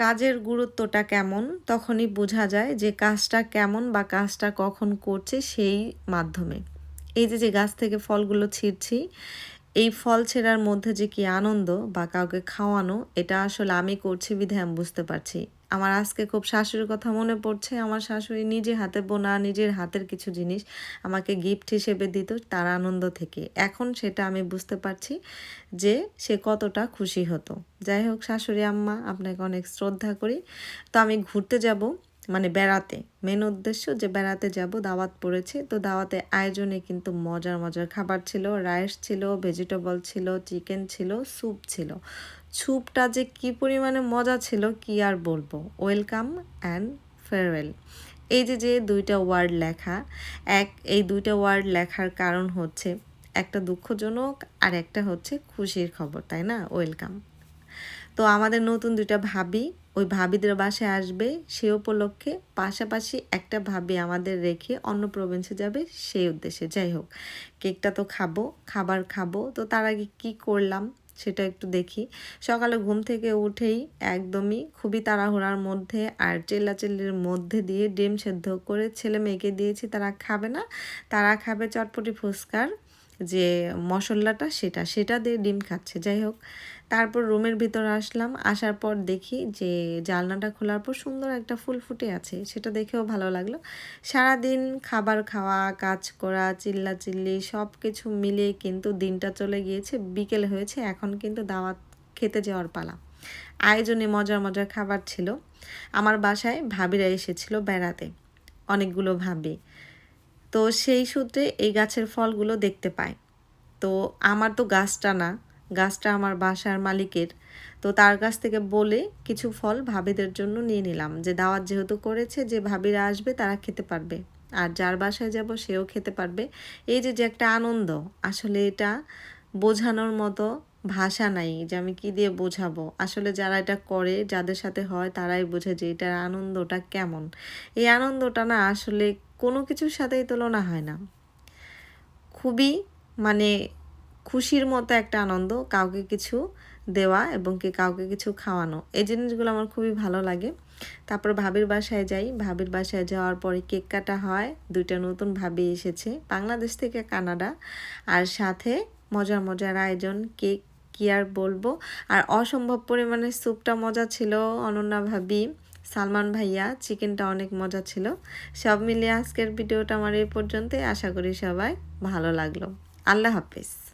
কাজের গুরুত্বটা কেমন, তখনই বোঝা যায় যে কাজটা কেমন বা কাজটা কখন করছে সেই মাধ্যমে। এই যে যে গাছ থেকে ফলগুলো ছিঁড়ছি, এই ফল ছেঁড়ার মধ্যে যে কি আনন্দ বা কাউকে খাওয়ানো, এটা আসলে আমি করছি বিধে আমি বুঝতে পারছি। আমার আজকে খুব শাশুড়ির কথা মনে পড়ছে। আমার শাশুড়ি নিজে হাতে বোনা, নিজের হাতের কিছু জিনিস আমাকে গিফট হিসেবে দিত তার আনন্দ থেকে। এখন সেটা আমি বুঝতে পারছি যে সে কতটা খুশি হতো। যাই হোক, শাশুড়ি, আম্মা, আপনাকে অনেক শ্রদ্ধা করি। তো আমি ঘুরতে যাব মানে বেড়াতে। মেন উদ্দেশ্য যে বেড়াতে যাব, দাওয়াত পড়েছে। তো দাওয়াতে আয়োজনে কিন্তু মজার মজার খাবার ছিল। রাইস ছিল ভেজিটেবল ছিল চিকেন ছিল স্যুপ ছিল। স্যুপটা যে কি পরিমাণে মজা ছিল, কি আর বলব? ওয়েলকাম অ্যান্ড ফেয়ারওয়েল এই যে যে দুইটা ওয়ার্ড লেখা, এক, এই দুইটা ওয়ার্ড লেখার কারণ হচ্ছে একটা দুঃখজনক আর একটা হচ্ছে খুশির খবর, তাই না? ওয়েলকাম তো আমাদের নতুন দুইটা ভাবি, ওই ভাবিদের বাসায় আসবে, সে উপলক্ষে পাশাপাশি একটা ভাবি আমাদের রেখে অন্য প্রভিন্সে যাবে, সেই উদ্দেশ্যে। যাই হোক কেকটা তো খাব, খাবার খাব, তো তার আগে কী করলাম? সেটা একটু দেখি। সকালে ঘুম থেকে উঠেই একদমই খুবই তাড়াহুড়ার মধ্যে আর চেল্লাচেল্লির মধ্যে দিয়ে ডিম সেদ্ধ করে ছেলে মেয়েকে দিয়েছি, তারা খাবে না। তারা খাবে চটপটি ফুচকার। যে মশলাটা সেটা সেটা দিয়ে ডিম খাচ্ছে। যাই হোক, তারপর রুমের ভিতরে আসলাম। আসার পর দেখি যে জালনাটা খোলার পর সুন্দর একটা ফুল ফুটে আছে। সেটা দেখেও ভালো লাগল। সারাদিন খাবার খাওয়া, কাজ করা চিল্লা চিল্লি সব কিছু মিলিয়ে কিন্তু দিনটা চলে গিয়েছে। বিকেল হয়েছে, এখন কিন্তু দাওয়াত খেতে যাওয়ার পালা। আয়োজনে মজার মজার খাবার ছিল। আমার বাসায় ভাবিরা এসেছিল বেড়াতে। অনেকগুলো ভাবি। তো সেই সূত্রে এই গাছের ফলগুলো দেখতে পাই তো আমার তো গাছটা না, গাছটা আমার বাসার মালিকের। তো তার কাছ থেকে বলে কিছু ফল ভাবিদের জন্য নিয়ে নিলাম। যে দাওয়াত যেহেতু করেছে, যে ভাবিরা আসবে তারা খেতে পারবে। আর যার বাসায় যাব সেও খেতে পারবে। এই যে যে একটা আনন্দ, আসলে এটা বোঝানোর মতো ভাষা নাই যে আমি কি দিয়ে বোঝাবো? আসলে যারা এটা করে, যাদের সাথে হয়, তারাই বোঝে যে এটার আনন্দটা কেমন। এই আনন্দটা না আসলে কোনো কিছুর সাথেই তুলনা হয় না। খুবই মানে খুশির মতো একটা আনন্দ কাউকে কিছু দেওয়া এবং কি কাউকে কিছু খাওয়ানো। এই জিনিসগুলো আমার খুবই ভালো লাগে। তারপর ভাবির বাসায় যাই। ভাবির বাসায় যাওয়ার পরে কেক কাটা হয়। দুইটা নতুন ভাবি এসেছে। বাংলাদেশ থেকে কানাডা। আর সাথে মজার মজার আয়োজন কেক কি আর বলব? আর অসম্ভব পরিমাণে স্যুপটা মজা ছিল অনন্যা ভাবি, সালমান ভাইয়া, চিকেনটা অনেক মজা ছিল। সব মিলিয়ে আজকের ভিডিওটা আমার এই পর্যন্তই। আশা করি সবাই ভালো লাগল। আল্লাহ হাফিজ।